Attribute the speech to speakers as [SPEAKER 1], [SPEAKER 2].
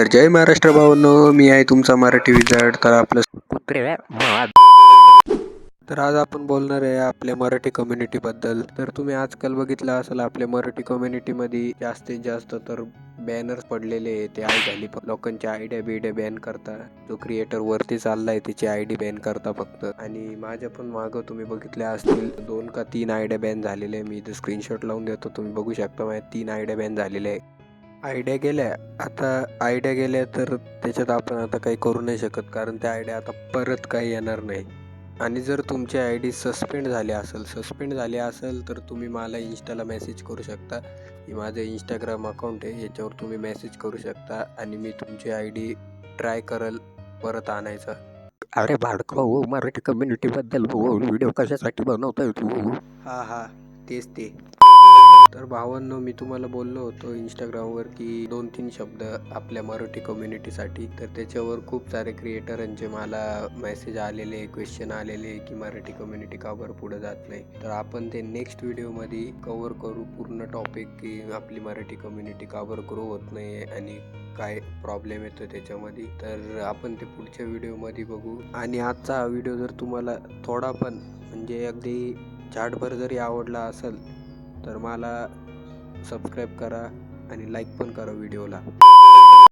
[SPEAKER 1] तर जय महाराष्ट्र भावांनो मी आहे तुमचा मराठी विजार्ड. तर आपलं तर आज आपण बोलणार आहे आपल्या मराठी कम्युनिटीबद्दल तर तुम्ही आजकाल बघितलं असेल आपल्या मराठी कम्युनिटीमध्ये जास्तीत जास्त तर बॅनर्स पडलेले आहे. ते आई झाली लोकांची आयडिया बिडिया बॅन करता जो क्रिएटर वरती चाललाय त्याची आयडी बॅन करता फक्त. आणि माझ्या पण मागं तुम्ही बघितल्या असतील दोन का तीन आयडिया बॅन झालेले मी इथे स्क्रीनशॉट लावून देतो तुम्ही बघू शकता. माझ्या तीन आयडिया बॅन झालेले आहे आयडिया गेल्या. आता आयडिया गेल्या तर त्याच्यात आपण आता काही करू नाही शकत कारण त्या आयडिया आता परत काही येणार नाही. आणि जर तुमची आय डी सस्पेंड झाली असेल सस्पेंड झाली असेल तर तुम्ही मला इंस्टाला मेसेज करू शकता. की माझं इंस्टाग्राम अकाउंट आहे याच्यावर तुम्ही मेसेज करू शकता आणि मी तुमची आय डी ट्राय करल परत आणायचा.
[SPEAKER 2] अरे भाडको मराठी कम्युनिटी बद्दल व्हिडिओ कशासाठी बनवतोय तू?
[SPEAKER 1] हा हा तेच ते. तर भावांनो मी तुम्हाला बोललो होतो इंस्टाग्रामवर की दोन तीन शब्द आपल्या मराठी कम्युनिटीसाठी तर त्याच्यावर खूप सारे क्रिएटरांचे मला मेसेज आलेले क्वेश्चन आलेले की मराठी कम्युनिटी का बरं पुढे जात नाही. तर आपण ते नेक्स्ट व्हिडिओमध्ये कवर करू पूर्ण टॉपिक की आपली मराठी कम्युनिटी का बरं ग्रो होत नाही आणि काय प्रॉब्लेम येतो त्याच्यामध्ये. तर आपण ते पुढच्या व्हिडिओमध्ये बघू. आणि आजचा व्हिडिओ जर तुम्हाला थोडा पण म्हणजे अगदी झाडभर जरी आवडला असेल तर मला सबस्क्राईब करा आणि लाईक पण करा व्हिडिओला